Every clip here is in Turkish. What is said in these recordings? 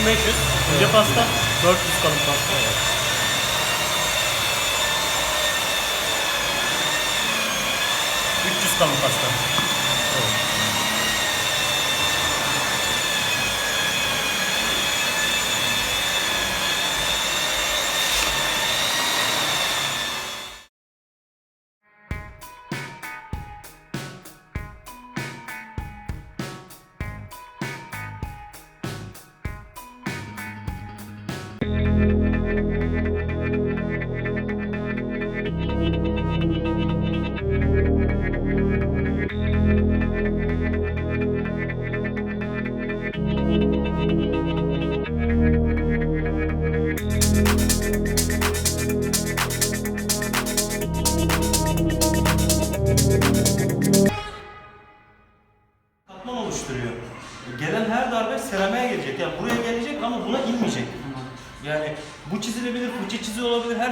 Üzerinde neydi? 2500. İnce pasta. 400 kalın pasta. ...300 kalın pasta.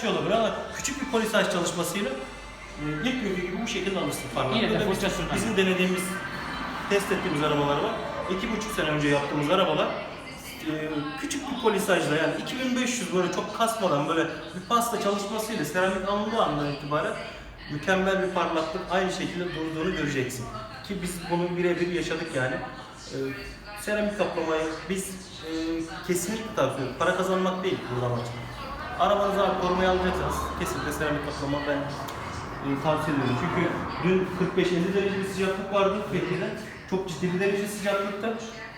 Şey olabilir ama küçük bir polisaj çalışmasıyla e, ilk günkü gibi bu şekilde alırsın. Yine de fırça. Bizim denediğimiz, test ettiğimiz arabalar var. İki buçuk sene önce yaptığımız arabalar e, küçük bir polisajla yani 2500 böyle çok kasmadan böyle bir pasta çalışmasıyla seramik alındığı andan itibaren mükemmel bir parlaklık aynı şekilde durduğunu göreceksin. Ki biz bunu birebir yaşadık yani. E, seramik kaplamayı biz e, kesinlikle tavsiye ediyoruz. Para kazanmak değil buradan amaç. Arabanızı abi korumaya alacaksınız. Kesinlikle seramik kaplama ben e, tavsiye ediyorum. Çünkü dün 45-50 derece bir sıcaklık vardı Fethiye'de. Çok ciddi bir derece sıcaklıkta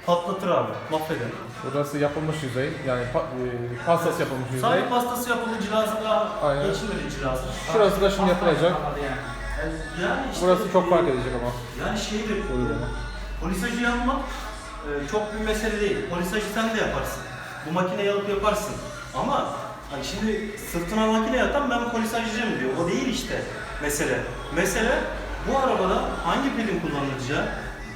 patlatır abi, mahveder. Burası yapılmış yüzey. Yani pa- e, pastası yapılmış yüzey. Sadece pastası yapıldı, cilası daha Aynen. geçilmedi cilası. Şurası da şimdi yapılacak. Yani işte, Burası çok fark edecek ama. Yani şeydir, Uygulama. polisajı yapmak e, çok bir mesele değil. Polisajı sen de yaparsın. Bu makineyi alıp yaparsın. Ama hani şimdi sırtına makine yatan ben polisajcıyım diyor. O değil işte mesele. Mesele bu arabada hangi pilin kullanılacağı,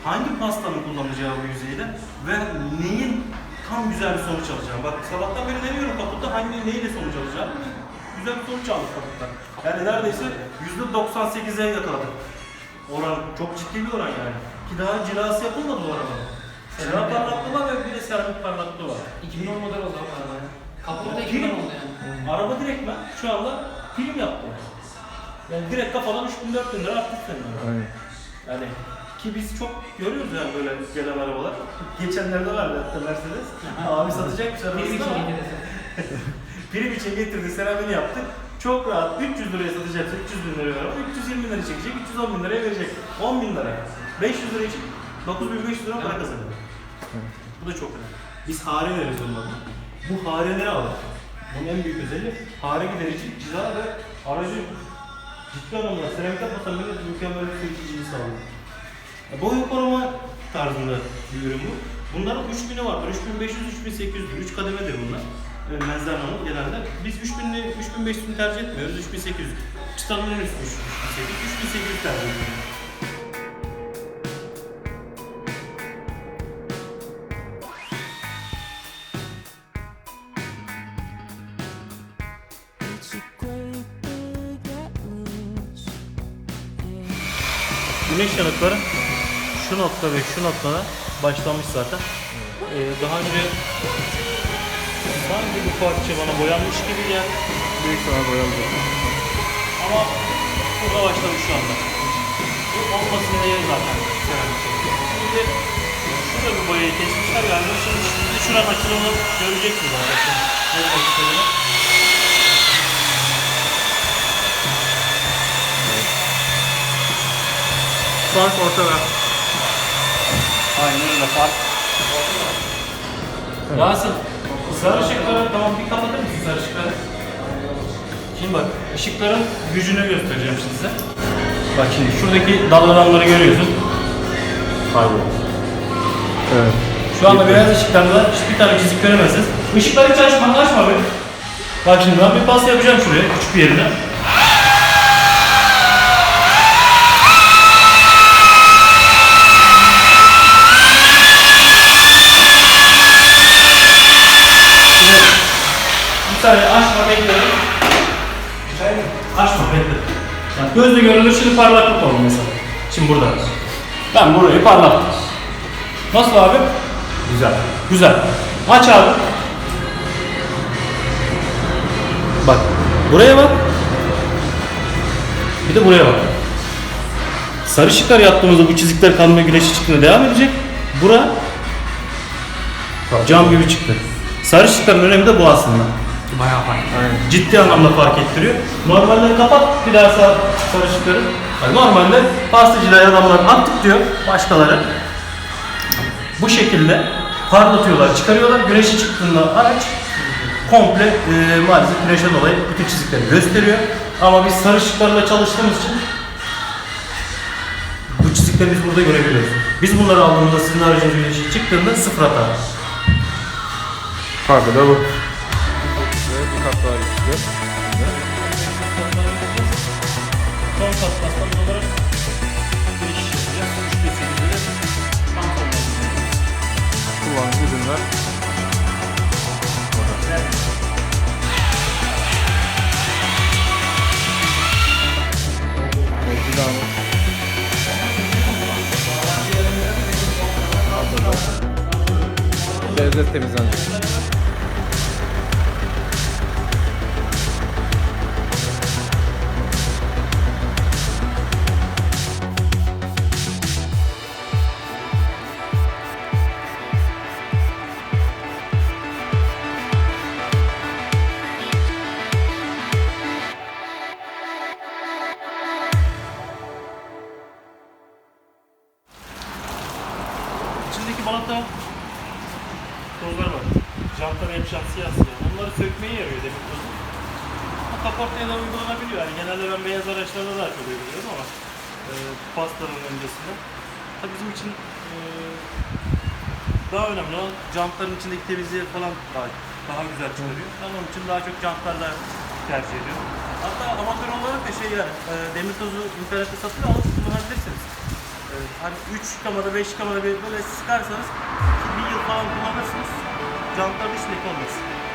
hangi pastanın kullanılacağı bu yüzeyde ve neyin tam güzel bir sonuç alacağı. Bak sabahtan beri deniyorum kaputta hangi neyle sonuç alacağım. Güzel bir sonuç aldık kaputta. Yani neredeyse %98'e yakaladık. Oran çok ciddi bir oran yani. Ki daha cilası yapılmadı bu arabanın. Cila parlaklığı var ve bir de seramik parlaklığı var. 2010 model oldu ama araba. Film. 2010 oldu yani. Araba direktmen şu anda film yaptı. Yani direkt kafadan 3000 4000 lira senin araba. Aynen. Yani ki biz çok görüyoruz yani böyle gelen arabalar. Geçenlerde vardı hatta Mercedes. Abi satacakmış arabasını ama prim için getirdi seramini yaptık. Çok rahat 300 liraya satacaksa 300 bin liraya araba 320 bin lira çekecek 310 bin liraya verecek 10 bin lira 500 lira için 9500 lira para kazanıyor. Bu da çok önemli. Biz hare veririz onlara. Bu hareleri alır. Bunun en büyük özelliği hare giderici cila ve aracı ciddi anlamda seramik yapmasan bile mükemmel bir sürücüyü sağlıyor. E, Boy koruma tarzında bir ürün bu. Bunların 3000'i vardır. 3500, 3800'dür. 3 kademedir bunlar. E, Menzerna'nın genelde. Biz 3000'li, 3500'ünü tercih etmiyoruz. 3800. Çıtanın en üstü 3800. 3800 tercih ediyoruz. Güneş yanıkları şu nokta ve şu noktada başlamış zaten. Ee, daha önce sanki bu parça bana boyanmış gibi geldi. Büyük sana boyalı. Ama burada başlamış şu anda. Bu olmasın diye zaten. Şimdi şurada bir boyayı kesmişler galiba. Şimdi, şimdi şuranın açılımını göreceksiniz arkadaşlar. Ne Fark ortada. Aynen öyle fark. Yasin, sarı ışıkları tamam bir kapatır mısın sarı ışıkları? Şimdi bak, ışıkların gücünü göstereceğim size. Bak şimdi şuradaki dallananları görüyorsun. Kayboldu. Evet. Şu anda beyaz ışıklarda hiçbir tane çizik göremezsiniz. Işıkları hiç açma, açma be. Bak şimdi ben bir pas yapacağım şuraya, küçük bir yerine. Saniye açma bekliyorum. Açma bekle. Bak gözle görülür şimdi parlaklık oldu mesela. Şimdi burada. Ben burayı parlattım. Nasıl abi? Güzel. Güzel. Aç abi. Bak. Buraya bak. Bir de buraya bak. Sarı ışıklar yaptığımızda bu çizikler kalmaya güneş ışıklarına devam edecek. Bura cam gibi çıktı. Sarı ışıkların önemi de bu aslında. Bayağı fark. Ciddi anlamda fark ettiriyor. Normalde kapat bir daha sar, sarı ışıkları. Yani normalde pastacılar adamlar attık diyor başkaları. Bu şekilde parlatıyorlar, çıkarıyorlar. Güneşe çıktığında araç komple e, maalesef güneşten dolayı bütün çizikleri gösteriyor. Ama biz sarı ışıklarla çalıştığımız için bu çizikleri biz burada görebiliyoruz. Biz bunları aldığımızda sizin aracınız güneşe çıktığında sıfır hata. Farkı da bu. Geçiyor. Son kat pastamız olarak giriş yapacağız. 3.8'de de tam sonlandıracağız. Kullanıcı ürünler. Evet, bir daha mı? Bezler temizlenecek. Var. Jantlara yapışan siyah siyah. Onları sökmeye yarıyor demir tozu. Ama kaportaya da uygulanabiliyor. Yani genelde ben beyaz araçlarda daha çok uyguluyorum ama e, pastanın öncesinde. Tabii bizim için e, daha önemli olan jantların içindeki temizliği falan daha, daha güzel çıkarıyor. Ben onun için daha çok jantlarda tercih ediyorum. Hatta amatör olarak da şey yani e, demir tozu internette satılıyor alıp kullanabilirsiniz. E, hani 3 yıkamada 5 yıkamada bir böyle sıkarsanız bir yıl falan kullanırsınız. Jantlarda hiç leke.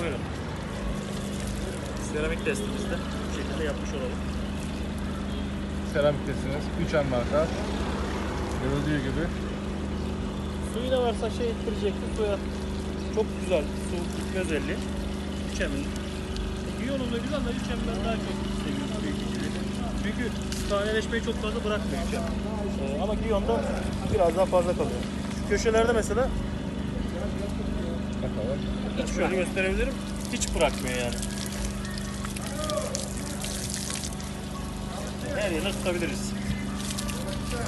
Buyurun. Seramik testimizde bu şekilde yapmış olalım. Seramik testiniz. 3M marka. Görüldüğü gibi. Suyu da varsa şey ettirecektir. Suya çok güzel su gitme özelliği. Üçemin. Giyonun da güzel ama üçemden daha çok seviyorum büyük. Çünkü taneleşmeyi çok fazla bırakmıyor. Ee, ama Giyon'da biraz daha fazla kalıyor. Şu köşelerde mesela. Hiç şöyle gösterebilirim. Hiç bırakmıyor yani. Her yerine tutabiliriz.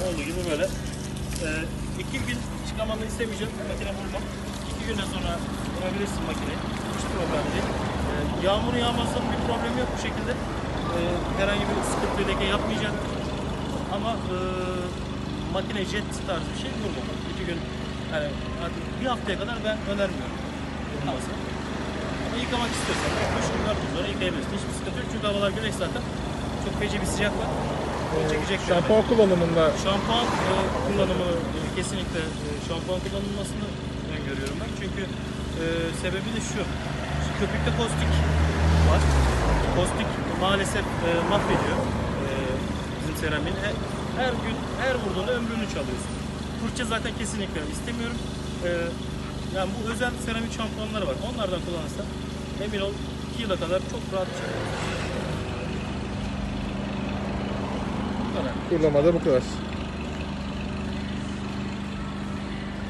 Olduğu gibi böyle. Ee, iki gün çıkamanı istemeyeceğim. Makine vurmam. İki günden sonra vurabilirsin makineyi. Hiç problem değil. Ee, yağmur yağmasın bir problem yok bu şekilde. Ee, herhangi bir sıkıntı leke yapmayacak. Ama e, makine jet tarzı bir şey vurmam. İki gün yani bir haftaya kadar ben önermiyorum vurulması. Ama yıkamak istiyorsan 3 gün 4 gün sonra yıkayabilirsin. Hiçbir sıkıntı yok çünkü havalar güneş zaten. Çok feci bir sıcak var. O çekecek. Şampuan kullanımında Şampuan e, kullanımı e, kesinlikle e, şampuan kullanılmasını öngörüyorum ben. Çünkü e, sebebi de şu. Şu köpükte kostik var. Kostik maalesef e, mahvediyor e, bizim seramiğin. Her, her gün, her vurduğunda ömrünü çalıyorsun. Fırça zaten kesinlikle istemiyorum. E, yani bu özel seramik şampuanları var. Onlardan kullanırsan emin ol 2 yıla kadar çok rahat çıkıyor. Bu kadar. kurlamada bu kadar.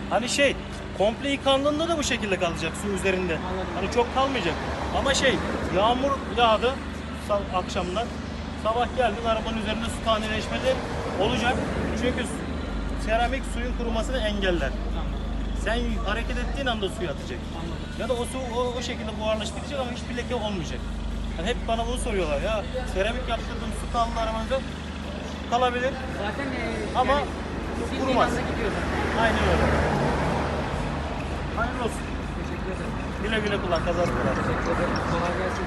Hani şey komple yıkandığında da bu şekilde kalacak su üzerinde. Hani çok kalmayacak. Ama şey yağmur yağdı akşamdan. Sabah geldin arabanın üzerinde su taneleşmesi olacak. Çünkü seramik suyun kurumasını engeller. Sen hareket ettiğin anda suyu atacak. Ya da o su o, o şekilde buharlaşıp gidecek ama hiçbir leke olmayacak. Yani hep bana bunu soruyorlar ya seramik yaptırdım su kaldı arabanızda kalabilir Zaten e, Ama yani, kurumaz. Aynen öyle. Hayırlı olsun. Teşekkür ederim. Güle güle kullan kazasın. Teşekkür ederim. Kolay gelsin.